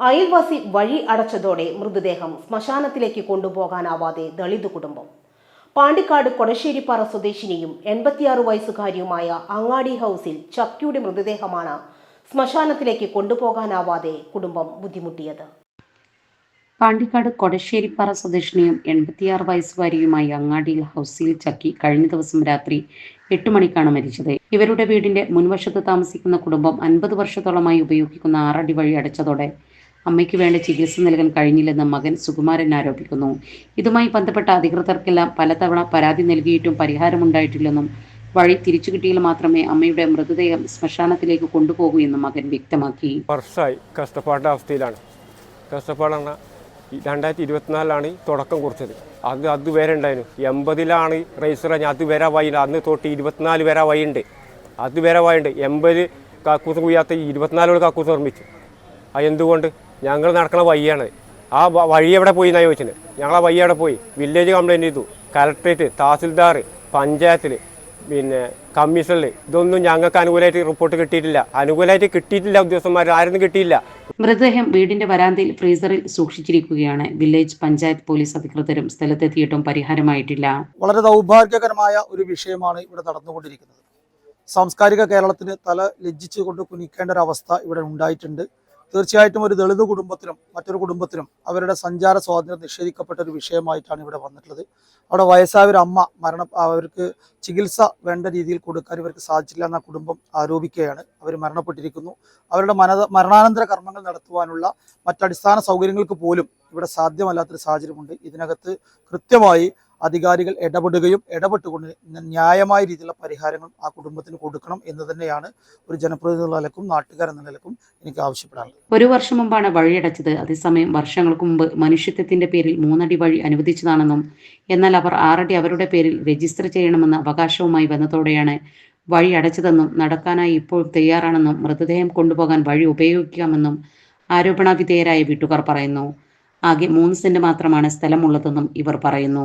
അയൽവാസി വഴി അടച്ചതോടെ മൃതദേഹം ശ്മശാനത്തിലേക്ക് കൊണ്ടുപോകാനാവാതെ ദളിത് കുടുംബം. പാണ്ടിക്കാട് കൊടശ്ശേരിപ്പാറ സ്വദേശിനിയും എൺപത്തിയാറ് വയസ്സുകാരിയുമായ അങ്ങാടി ഹൗസിൽ ചക്കിയുടെ മൃതദേഹമാണ് ശ്മശാനത്തിലേക്ക് കൊണ്ടുപോകാനാവാതെ കുടുംബം ബുദ്ധിമുട്ടിയത്. പാണ്ടിക്കാട് കൊടശ്ശേരിപ്പാറ സ്വദേശിനിയും എൺപത്തിയാറ് വയസ്സുകാരിയുമായി അങ്ങാടിയിൽ ഹൗസിൽ ചക്കി കഴിഞ്ഞ ദിവസം രാത്രി എട്ട് മണിക്കാണ് മരിച്ചത്. ഇവരുടെ വീടിന്റെ മുൻവശത്ത് താമസിക്കുന്ന കുടുംബം അൻപത് വർഷത്തോളമായി ഉപയോഗിക്കുന്ന ആറടി വഴി അടച്ചതോടെ അമ്മയ്ക്ക് വേണ്ട ചികിത്സ നൽകാൻ കഴിഞ്ഞില്ലെന്ന് മകൻ സുകുമാരൻ ആരോപിക്കുന്നു. ഇതുമായി ബന്ധപ്പെട്ട അധികൃതർക്കെല്ലാം പലതവണ പരാതി നൽകിയിട്ടും പരിഹാരമുണ്ടായിട്ടില്ലെന്നും വഴി തിരിച്ചു കിട്ടിയാൽ മാത്രമേ അമ്മയുടെ മൃതദേഹം ശ്മശാനത്തിലേക്ക് കൊണ്ടുപോകൂ എന്നും മകൻ വ്യക്തമാക്കി. വർഷമായി കഷ്ടപ്പാടിന്റെ അവസ്ഥയിലാണ്. കഷ്ടപ്പാടാണ് രണ്ടായിരത്തി ഇരുപത്തിനാലിലാണ് തുടക്കം കുറിച്ചത്. അത് അത് വരെ ഉണ്ടായിരുന്നു. എൺപതിലാണ് റേസർ അത് വരെ വൈ അന്ന് തൊട്ട് ഇരുപത്തിനാല് വരെ വഴിയുണ്ട് അതുവരെ വഴിയുണ്ട് എൺപത് കാക്കൂസം കുയ്യാത്ത ഇരുപത്തിനാലോട് കാക്കൂസം നിർമ്മിച്ചു. അത് എന്തുകൊണ്ട്? ഞങ്ങൾ നടക്കുന്ന വഴിയാണ്. ആ വഴി എവിടെ പോയി എന്നാണ് ചോദിച്ചത് ഞങ്ങൾ ആ വഴി എവിടെ പോയി. വില്ലേജ് കംപ്ലയിന്റ് ചെയ്തു. കലക്ട്രേറ്റ് തഹസിൽദാർ പഞ്ചായത്തിൽ പിന്നെ കമ്മീഷനിൽ ഇതൊന്നും ഞങ്ങൾക്ക് അനുകൂലമായിട്ട് റിപ്പോർട്ട് കിട്ടിയിട്ടില്ല. അനുകൂലമായിട്ട് കിട്ടിയിട്ടില്ല ഉദ്യോഗസ്ഥന്മാർ ആരും കിട്ടിയില്ല. മൃതദേഹം വീടിന്റെ വരാന്തയിൽ ഫ്രീസറിൽ സൂക്ഷിച്ചിരിക്കുകയാണ്. വില്ലേജ് പഞ്ചായത്ത് പോലീസ് അധികൃതരും സ്ഥലത്തെത്തിയിട്ടും പരിഹാരമായിട്ടില്ല. വളരെ ദൗർഭാഗ്യകരമായ ഒരു വിഷയമാണ് ഇവിടെ നടന്നുകൊണ്ടിരിക്കുന്നത്. സാംസ്കാരിക കേരളത്തിന് തല ലജ്ജിച്ചുകൊണ്ട് കുനിക്കേണ്ട ഒരു അവസ്ഥ ഇവിടെ ഉണ്ടായിട്ടുണ്ട്. തീർച്ചയായിട്ടും ഒരു ദളിത് കുടുംബത്തിനും മറ്റൊരു കുടുംബത്തിനും അവരുടെ സഞ്ചാര സ്വാതന്ത്ര്യം നിഷേധിക്കപ്പെട്ട ഒരു വിഷയമായിട്ടാണ് ഇവിടെ വന്നിട്ടുള്ളത്. അവിടെ വയസ്സായ ഒരു അമ്മ മരണ അവർക്ക് ചികിത്സ വേണ്ട രീതിയിൽ കൊടുക്കാൻ ഇവർക്ക് സാധിച്ചില്ല എന്ന കുടുംബം ആരോപിക്കുകയാണ്. അവർ മരണപ്പെട്ടിരിക്കുന്നു. അവരുടെ മരണാനന്തര കർമ്മങ്ങൾ നടത്തുവാനുള്ള മറ്റടിസ്ഥാന സൗകര്യങ്ങൾക്ക് പോലും ഇവിടെ സാധ്യമല്ലാത്തൊരു സാഹചര്യമുണ്ട്. ഇതിനകത്ത് കൃത്യമായി അധികാരികൾ ഇടപെടുകയും ഇടപെട്ടുകൊണ്ട് ന്യായമായ രീതിയിലുള്ള പരിഹാരങ്ങൾ ആ കുടുംബത്തിന് കൊടുക്കണം എന്ന് തന്നെയാണ് ഒരു ജനപ്രതിനിധികളുടെ നിലക്കും നാട്ടുകാരെന്ന നിലക്കും എനിക്ക് ആവശ്യപ്പെടാനുള്ളത് ഒരു വർഷം മുമ്പാണ് വഴിയടച്ചത്. അതേസമയം വർഷങ്ങൾക്ക് മുമ്പ് മനുഷ്യത്വത്തിന്റെ പേരിൽ മൂന്നടി വഴി അനുവദിച്ചതാണെന്നും എന്നാൽ അവർ ആറടി അവരുടെ പേരിൽ രജിസ്റ്റർ ചെയ്യണമെന്ന അവകാശവുമായി വന്നതോടെയാണ് വഴി അടച്ചതെന്നും നടക്കാനായി ഇപ്പോൾ തയ്യാറാണെന്നും മൃതദേഹം കൊണ്ടുപോകാൻ വഴി ഉപയോഗിക്കാമെന്നും ആരോപണവിധേയരായ വീട്ടുകാർ പറയുന്നു. ആകെ മൂന്ന് സെന്റ് മാത്രമാണ് സ്ഥലമുള്ളതെന്നും ഇവർ പറയുന്നു.